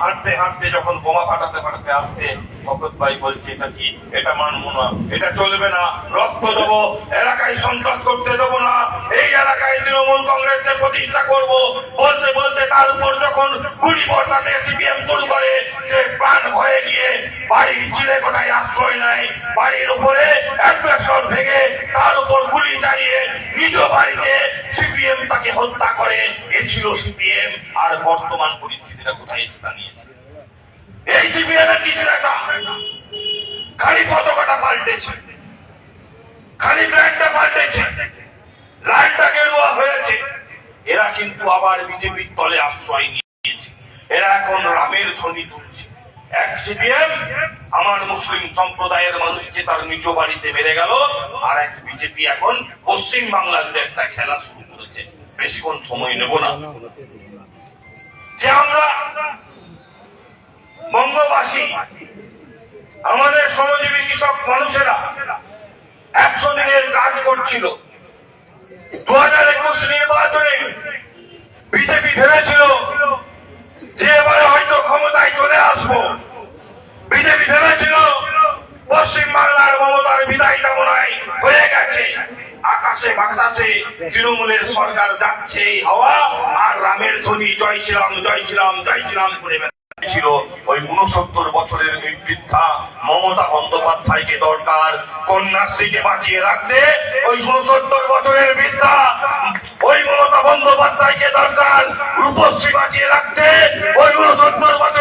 হাঁটতে হাঁটতে যখন বোমা ফাটাতে ফাটাতে আসছে ভগত ভাই বলছে, এটা কি? এটা মানবো না। এটা চলবে না। রক্ত দেবো। এলাকায় সন্ত্রাস করতে দেবো না। এই এলাকায় তৃণমূল কংগ্রেসের প্রতিষ্ঠা করব। বলতে বলতে তার উপর যখন গুলি বর্ষাতে সিপিএম শুরু করে, সে প্রাণ ভয়ে গিয়ে বাড়ির চিড়ে কোটায় আশ্রয় নেয়। বাড়ির উপরে অ্যাডভেস্টর ভেঙে তার উপর গুলি চালিয়ে নিজ বাড়িতে সিপিএম ছিল সিপিএম আর বর্তমান পরিস্থিতিটা কোথায় এসে দাঁড়িয়েছে এই সিপিএম এর কিছু নেতা খালি পতাকাটা পাল্টেছে। খালি ব্র্যান্ডটা পাল্টেছে। লাইনটা গেরুয়া হয়েছে। এরা কিন্তু আবার বিজেপির তলে আশ্রয় নিয়েছে। এরা এখন রামের ধ্বনি তুলছে। এক সিপিএম আমার মুসলিম সম্প্রদায়ের মানুষকে তার নিজ বাড়িতে মেরে গেল, আর এক বিজেপি এখন পশ্চিম বাংলার একটা খেলা শুরু বেশিক্ষণ সময় নেব না। যে আমরা বঙ্গবাসী, আমাদের শ্রমজীবী কৃষক মানুষেরা একশো দিনের কাজ করছিল। দু হাজার একুশ নির্বাচনে বিজেপি ভেবেছিল আকাশে বাতাসে তৃণমূলের সরকার যাচ্ছে হাওয়া, আর রামের ধ্বনি, জয় শ্রীরাম জয় শ্রীরাম জয় শ্রীরাম করে ছিল ওই উনসত্তর বছরের এই বৃদ্ধা মমতা বন্দ্যোপাধ্যায়কে দরকার কন্যাশ্রীকে বাঁচিয়ে রাখতে। ওই উনসত্তর বছরের বৃদ্ধা ওই মমতা বন্দ্যোপাধ্যায়কে দরকার, রূপশ্রী বাঁচিয়ে রাখতে। ওই উনসত্তর বছরের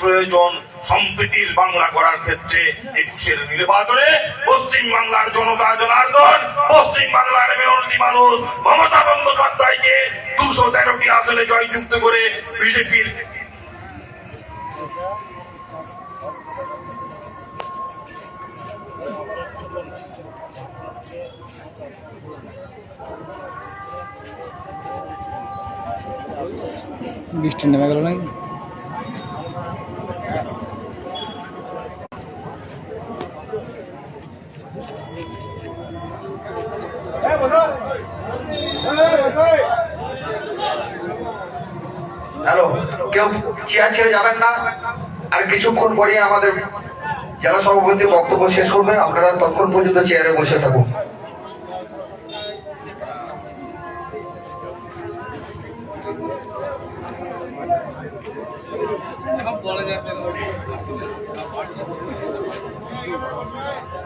প্রয়োজন সম্প্রীতির বাংলা করার ক্ষেত্রে একুশের নির্বাচনে পশ্চিম বাংলার জনতা জনার্দন, পশ্চিম বাংলার মেয়রটি মানুষ মমতা বন্দ্যোপাধ্যায়কে দুশো তেরোটি আসনে জয়যুক্ত করে বিজেপির বৃষ্টি নেমে গেল নাকি? হ্যালো, কেউ চেয়ার ছেড়ে যাবেন না? আর কিছুক্ষণ পরে আমাদের জেলা সভাপতি বক্তব্য শেষ করবে আপনারা ততক্ষণ পর্যন্ত চেয়ারে বসে থাকুন। বলা যাচ্ছে